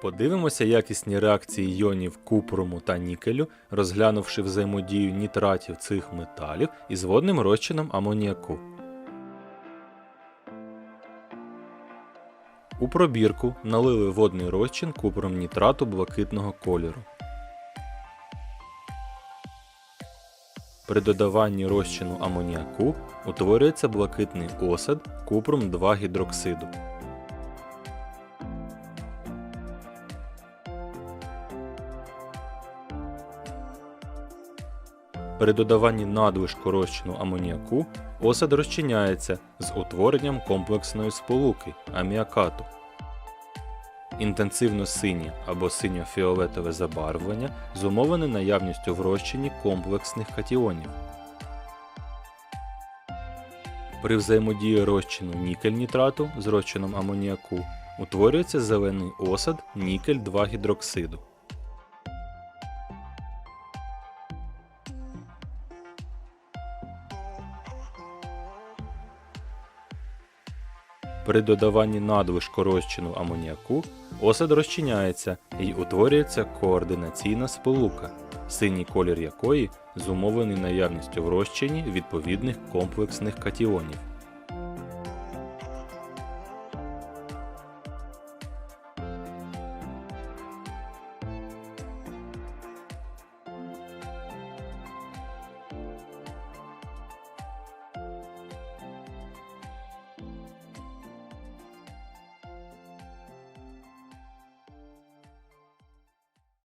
Подивимося якісні реакції іонів купруму та нікелю, розглянувши взаємодію нітратів цих металів із водним розчином амоніаку. У пробірку налили водний розчин купром нітрату блакитного кольору. При додаванні розчину амоніаку утворюється блакитний осад купром 2 гідроксиду. При додаванні надлишку розчину амоніаку осад розчиняється з утворенням комплексної сполуки аміакату. Інтенсивно синє або синьо-фіолетове забарвлення зумовлене наявністю в розчині комплексних катіонів. При взаємодії розчину нікель-нітрату з розчином амоніаку утворюється зелений осад нікель-2 гідроксиду. При додаванні надлишку розчину амоніаку осад розчиняється і утворюється координаційна сполука, синій колір якої зумовлений наявністю в розчині відповідних комплексних катіонів.